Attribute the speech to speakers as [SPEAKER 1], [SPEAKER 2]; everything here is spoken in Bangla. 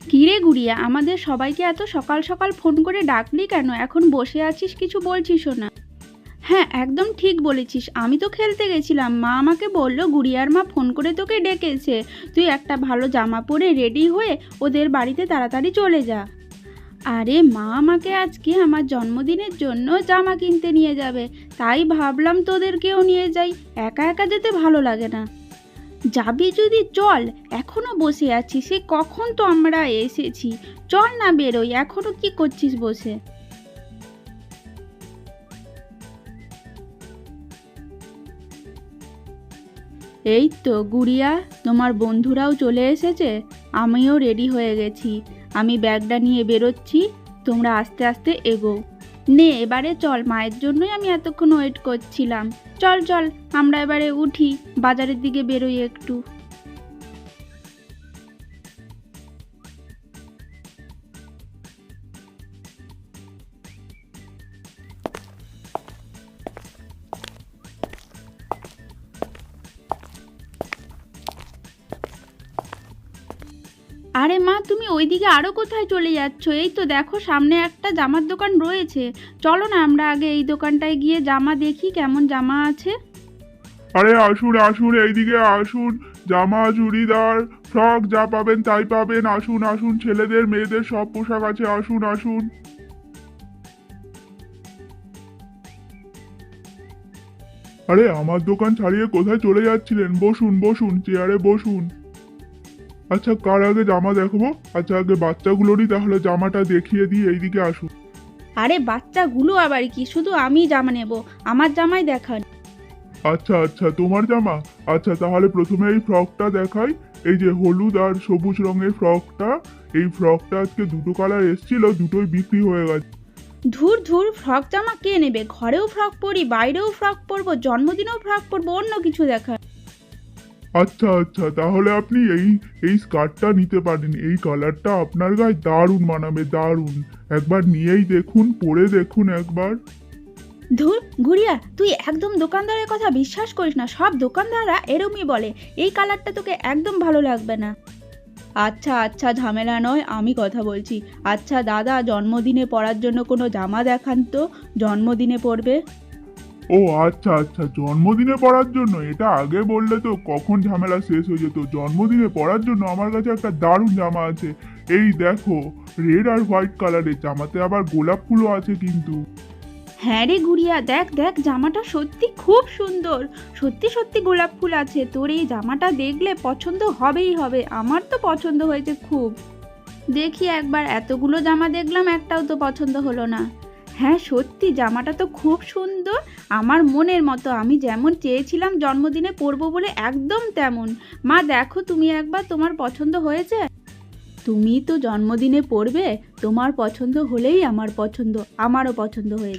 [SPEAKER 1] কিরে গুড়িয়া, আমাদের সবাইকে এত সকাল সকাল ফোন করে ডাকলি কেন? এখন বসে আছিস, কিছু বলছিসও না। হ্যাঁ একদম ঠিক বলেছিস। আমি তো খেলতে গেছিলাম। মা আমাকে বলল, গুড়িয়ার মা ফোন করে তোকে ডেকেছে। তুই একটা ভালো জামা পরে রেডি হয়ে ওদের বাড়িতে তাড়াতাড়ি চলে যা। আরে মা আমাকে আজকে আমার জন্মদিনের জন্য জামা কিনতে নিয়ে যাবে। তাই ভাবলাম তোদেরকেও নিয়ে যাই। একা একা যেতে ভালো লাগে না। যাবি যদি, চল। এখনও বসে আছি, সে কখন তো আমরা এসেছি? চল না বেরোই, এখনও কি করছিস বসে? এই তো গুড়িয়া, তোমার বন্ধুরাও চলে এসেছে? আমিও রেডি হয়ে গেছি। আমি ব্যাগটা নিয়ে বেরোচ্ছি, তোমরা আস্তে আস্তে এগো। নে, এবারে চল, মায়ের জন্যই আমি এতক্ষণ ওয়েট করছিলাম। চল চল, আমরা এবারে উঠি, বাজারের দিকে বেরোই একটু। আরে মা, তুমি ওইদিকে আরও কোথায় চলে যাচ্ছ? এই তো দেখো, সামনে একটা জামার দোকান রয়েছে। চলো না আমরা আগে এই দোকানটায় গিয়ে জামা দেখি, কেমন জামা আছে।
[SPEAKER 2] আরে আসুন আসুন, এইদিকে আসুন। জামা, চুড়িদার, ফ্রক যা পাবেন তাই পাবেন। আসুন আসুন, ছেলেদের, মেয়েদের সব পোশাক আছে। আসুন আসুন। আরে আমার দোকান ছাড়িয়ে কোথায় চলে যাচ্ছিলেন? বসুন বসুন, চেয়ারে বসুন। আচ্ছা কার আগে জামা দেখব। আচ্ছা আগে বাচ্চাগুলোরই তাহলে জামাটা দেখিয়ে দিই এইদিকে আসুন
[SPEAKER 1] আরে বাচ্চাগুলো আবার কি? শুধু আমি জামা নেব আমার জামাই দেখান
[SPEAKER 2] আচ্ছা আচ্ছা তোমার জামা? আচ্ছা তাহলে প্রথমে এই ফ্রকটা দেখাই। এই যে হলুদ আর সবুজ রঙের ফ্রকটা এই ফ্রকটা আজকে দুটো কালার এসেছিল দুটোই বিক্রি হয়ে গেছে।
[SPEAKER 1] ধুর ধুর ফ্রক জামা কে নেবে? ঘরেও ফ্রক পরি বাইরেও ফ্রক পরবো জন্মদিনেও ফ্রক পরবো অন্য কিছু দেখান
[SPEAKER 2] আচ্ছা আচ্ছা তাহলে আপনি এই এই স্কার্টটা নিতে পারেন। এই কালারটা আপনার গায়ে দারুণ মানাবে, দারুণ। একবার নিয়েই দেখুন, পরে দেখুন একবার।
[SPEAKER 1] ধুর ঘুরিয়া তুই একদম দোকানদারের কথা বিশ্বাস করিস না। সব দোকানদাররা এরমই বলে, এই কালারটা তোকে একদম ভালো লাগবে না। আচ্ছা আচ্ছা ঝামেলা নয়, আমি কথা বলছি। আচ্ছা দাদা, জন্মদিনে পরার জন্য কোনো জামা দেখান তো। জন্মদিনে পরবে।
[SPEAKER 2] ও আচ্ছা আচ্ছা জন্মদিনে পড়ার জন্য, এটা আগে বললে তো কখন ঝামেলা শেষ হয়ে যেত। জন্মদিনে পড়ার জন্য আমার কাছে একটা দারুণ জামা আছে। এই দেখো রেড আর হোয়াইট কালারের জামাতে আবার গোলাপ ফুলও আছে কিন্তু।
[SPEAKER 1] হ্যাঁ রে গুড়িয়া, দেখ দেখ, জামাটা সত্যি খুব সুন্দর। সত্যি সত্যি গোলাপ ফুল আছে। তোর এই জামাটা দেখলে পছন্দ হবেই হবে। আমার তো পছন্দ হয়েছে খুব। দেখি একবার, এতগুলো জামা দেখলাম, একটাও তো পছন্দ হলো না। হ্যাঁ সত্যি জামাটা তো খুব সুন্দর। আমার মনের মতো, আমি যেমন চেয়েছিলাম জন্মদিনে পরবো বলে একদম তেমন। মা, দেখো তুমি একবার তোমার পছন্দ হয়েছে? তুমি তো জন্মদিনে পড়বে তোমার পছন্দ হলেই আমার পছন্দ, আমারও পছন্দ হয়েছে।